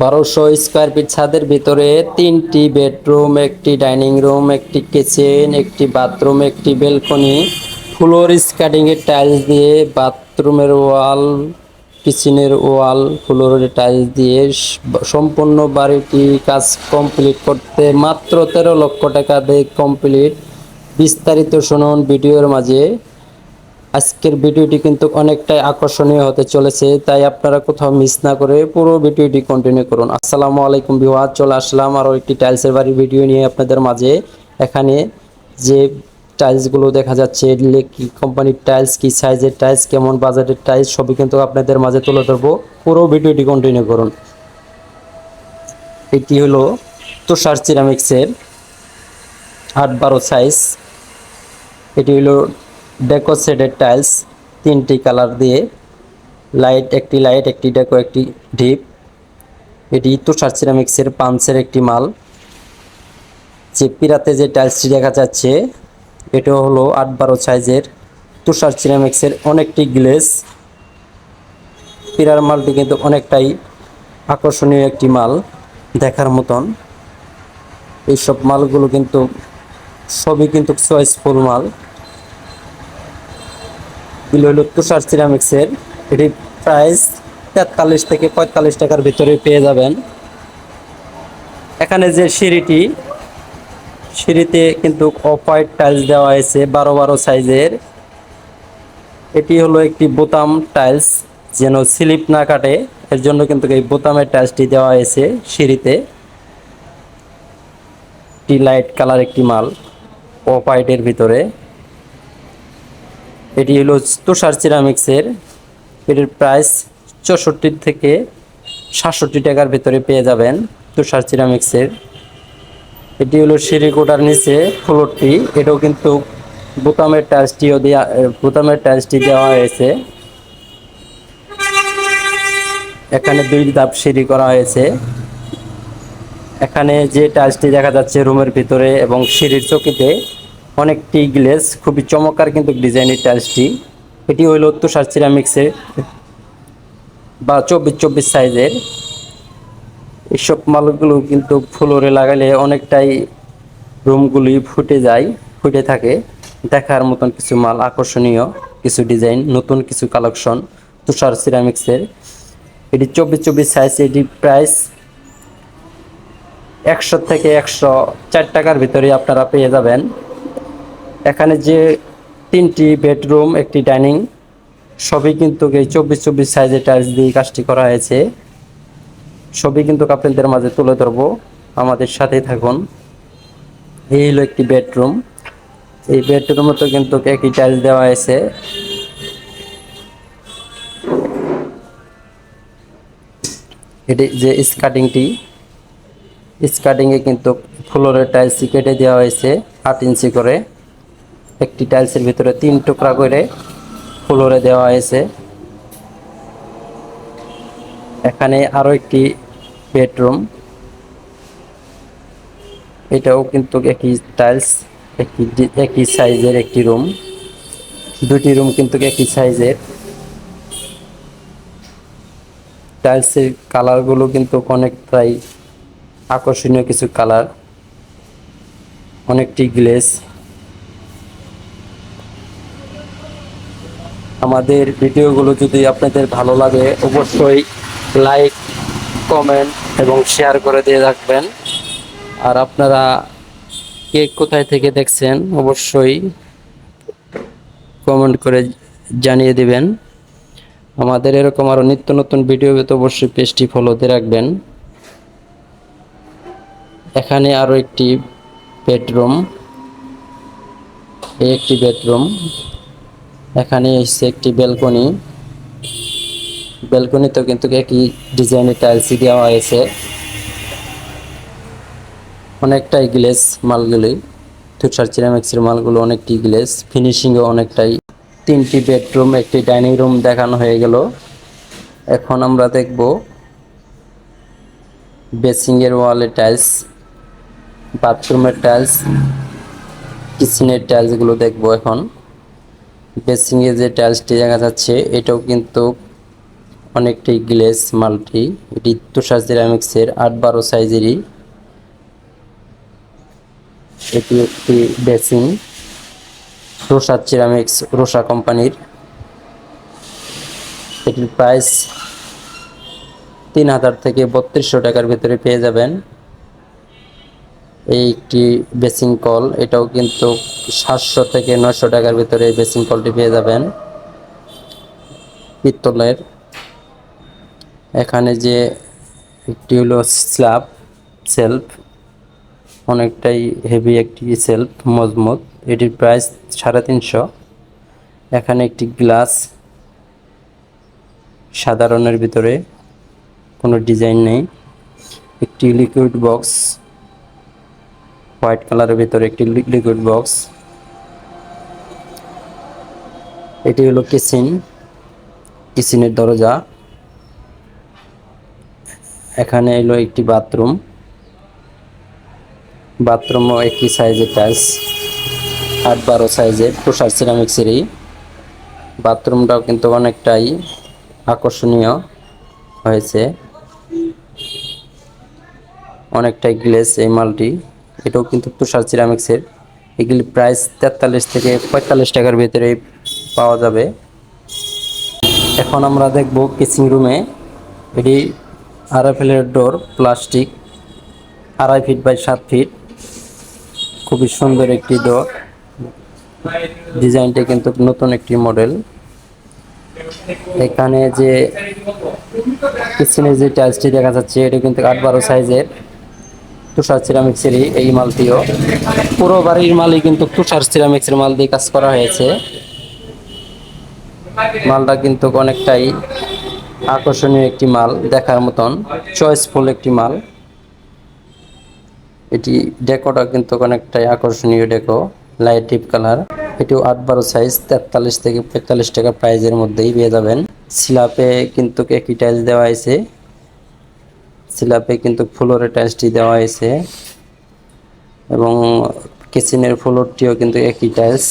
বারোশো square feet ছাদের ভিতরে তিনটি বেডরুম, একটি ডাইনিং রুম, একটি কিচেন, একটি বাথরুম, একটি বেলকনি ফ্লোর স্কাটিং এর টাইলস দিয়ে বাথরুমের ওয়াল, কিচেনের ওয়াল, ফ্লোরের টাইলস দিয়ে সম্পূর্ণ বাড়িটি কাজ কমপ্লিট করতে মাত্র তেরো লক্ষ টাকা দিয়ে কমপ্লিট। বিস্তারিত শুনুন ভিডিওর মাঝে। আজকের ভিডিওটি কিন্তু অনেকটাই আকর্ষণীয় হতে চলেছে, তাই আপনারা কোথাও মিস না করে পুরো ভিডিওটি কন্টিনিউ করুন। আসসালামু আলাইকুম বিহার চলে আসলাম আরও একটি টাইলসের বাড়ির ভিডিও নিয়ে আপনাদের মাঝে। এখানে যে টাইলসগুলো দেখা যাচ্ছে কি কোম্পানির টাইলস, কি সাইজের টাইলস, কেমন বাজারের টাইলস, সবই কিন্তু আপনাদের মাঝে তুলে ধরবো। পুরো ভিডিওটি কন্টিনিউ করুন। এটি হলো তুষার সিরামিক্সের আট বারো সাইজ এটি হলো ডেকো সেডের টাইলস, তিনটি কালার দিয়ে। লাইট, একটি লাইট, একটি ডেকো, একটি ডিপ এটি তুষার সিরামিক্সের পাঞ্চের একটি মাল। যে পিরাতে যে টাইলসটি দেখা যাচ্ছে এটা হলো আট বারো সাইজের তুষার সিরামিক্সের অনেকটি গ্লেস। পিরার মালটি কিন্তু অনেকটাই আকর্ষণীয় একটি মাল দেখার মতন। এইসব মালগুলো কিন্তু সবই কিন্তু চয়েসফুল মাল। এগুলো হলো তুষার সিরামিক্সের। এটি প্রাইস তেতাল্লিশ থেকে পঁয়তাল্লিশ টাকার ভিতরে পেয়ে যাবেন। এখানে যে সিঁড়িটি, সিঁড়িতে কিন্তু অফ হোয়াইট টাইলস দেওয়া হয়েছে বারো বারো সাইজের। এটি হলো একটি বোতাম টাইলস যেন স্লিপ না কাটে। এর জন্য কিন্তু এই বোতামের টাইলসটি দেওয়া হয়েছে সিঁড়িতে। একটি লাইট কালার একটি মাল অফ হোয়াইটের ভিতরে। এটি হলো তুষার সিরামিক্সের। এটির প্রাইস চৌষট্টি থেকে সাতষট্টি টাকার ভিতরে পেয়ে যাবেন তুষার সিরামিক্সের। এটি হলো সিঁড়িকোটার নিচে ফ্লোরটি এটাও কিন্তু বোতামের টাইলসটিও দেওয়া বোতামের টাইলসটি দেওয়া হয়েছে। এখানে দুই ধাপ সিঁড়ি করা হয়েছে। এখানে যে টাইলসটি দেখা যাচ্ছে রুমের ভিতরে এবং সিঁড়ির চকিতে অনেকটি গ্লেস খুবই চমৎকার কিন্তু ডিজাইনের টাইলসটি এটি হইল তুষার সিরামিক্সের বা চব্বিশ চব্বিশ সাইজের। এইসব মালগুলো কিন্তু ফ্লোরে লাগালে অনেকটাই রুমগুলি ফুটে যায়, ফুটে থাকে। দেখার মতন কিছু মাল আকর্ষণীয়, কিছু ডিজাইন নতুন কিছু কালেকশন তুষার সিরামিক্সের এটি চব্বিশ চব্বিশ সাইজ এটি প্রাইস একশো থেকে একশো চার টাকার ভিতরে আপনারা পেয়ে যাবেন। এখানে যে তিনটি বেডরুম, একটি ডাইনিং, সবই কিন্তু এই চব্বিশ চব্বিশ সাইজের টাইলস দিয়ে কাজটি করা হয়েছে। সবই কিন্তু আপনাদের মাঝে তুলে ধরবো। আমাদের সাথেই থাকুন। এই হলো একটি বেডরুম। এই বেডরুমে তো কিন্তু একই টাইলস দেওয়া হয়েছে। এটি যে স্কার্টিংটি স্কার্টিংয়ে কিন্তু ফ্লোরের টাইলস কেটে দেওয়া হয়েছে, আট ইঞ্চি করে। একটি টাইলসের ভিতরে তিন টুকরা করে ফ্লোরে দেওয়া হয়েছে। এখানে আরও একটি বেডরুম। এটাও কিন্তু একই টাইলস, একই একই সাইজের একটি রুম। দুটি রুম কিন্তু একই সাইজের। টাইলসের কালারগুলো কিন্তু অনেকটাই আকর্ষণীয় কিছু কালার। অনেকটি গ্লেস। আমাদের ভিডিওগুলো যদি আপনাদের ভালো লাগে, অবশ্যই লাইক, কমেন্ট এবং শেয়ার করে দিয়ে রাখবেন। আর আপনারা কে কোথায় থেকে দেখছেন, অবশ্যই কমেন্ট করে জানিয়ে দিবেন। আমাদের এরকম আরও নিত্য নতুন ভিডিও পেতে অবশ্যই পেজটি ফলোতে রাখবেন। এখানে আরও একটি বেডরুম এই একটি বেডরুম এখানে এসছে একটি ব্যালকনি ব্যালকনিতেও কিন্তু একই ডিজাইনের টাইলসই দেওয়া হয়েছে। অনেকটাই গ্লেস মালগুলি, তুষার সিরামিক্সের মালগুলো অনেকটি গ্লেস, ফিনিশিংও অনেকটাই। তিনটি বেডরুম, একটি ডাইনিং রুম দেখানো হয়ে গেল। এখন আমরা দেখব বেসিংয়ের ওয়ালে টাইলস, বাথরুমের টাইলস, কিচেনের টাইলসগুলো দেখব এখন। বেসিংয়ে যে টাইলসটি দেখা যাচ্ছে, এটাও কিন্তু অনেকটাই গ্লেস মালটি। এটি তুষার সিরামিক্সের আট বারো সাইজেরই। এটি একটি বেসিন রোসা সিরামিক্স রোসা কোম্পানির। এটির প্রাইস তিন হাজার থেকে বত্রিশশো টাকার ভিতরে পেয়ে যাবেন। এই একটি বেসিং কল এটাও কিন্তু সাতশো থেকে নয়শো টাকার ভিতরে এই বেসিং কলটি পেয়ে যাবেন। পিত্তলের। এখানে যে একটি হলো স্ল্যাব সেলফ অনেকটাই হেভি একটি সেলফ মজবুত। এটির প্রাইস সাড়ে তিনশো। এখানে একটি গ্লাস সাধারণের ভিতরে, কোনো ডিজাইন নেই। একটি লিকুইড বক্স হোয়াইট কালারের ভিতরে একটি লিকুইড বক্স এটি হলো কিচেন। কিচেনের দরজা। এখানে এলো একটি বাথরুম। বাথরুমও একই সাইজের টাইলস, আট বারো সাইজের তুষার সিরামিক্সেরই বাথরুমটাও কিন্তু অনেকটাই আকর্ষণীয় হয়েছে। অনেকটাই গ্লেস এই মালটি। এটাও কিন্তু তুষার সিরামিক্সের। এগুলি প্রাইস তেতাল্লিশ থেকে পঁয়তাল্লিশ টাকার ভিতরে পাওয়া যাবে। এখন আমরা দেখব কিচিং রুমে এটি আরএফএলের ডোর, প্লাস্টিক, আড়াই ফিট বাই সাত ফিট। খুবই সুন্দর একটি ডোর। ডিজাইনটা কিন্তু নতুন একটি মডেল। এখানে যে কিচেনের যে টাইলসটি দেখা যাচ্ছে, এটা কিন্তু আট বারো সাইজের। তুষার সিরামিক্সের এই মালটিও। পুরো বাড়ির মালই কিন্তু তুষার সিরামিক্সের মাল দিয়ে কাজ করা হয়েছে। মালটা কিন্তু অনেকটাই আকর্ষণীয় একটি মাল, দেখার মতন চয়েসফুল একটি মাল। এটি ডেকোটা কিন্তু অনেকটাই আকর্ষণীয় ডেকো লাইট ডিপ কালার এটিও আট বারো সাইজ তেতাল্লিশ থেকে পঁয়তাল্লিশ টাকা প্রাইজের মধ্যেই পেয়ে যাবেন। স্ল্যাপে কিন্তু একই টাইলস দেওয়া হয়েছে। স্ল্যাপে কিন্তু ফ্লোরে টাইলসটি দেওয়া হয়েছে। এবং কিচেনের ফ্লোরটিও কিন্তু একই টাইলস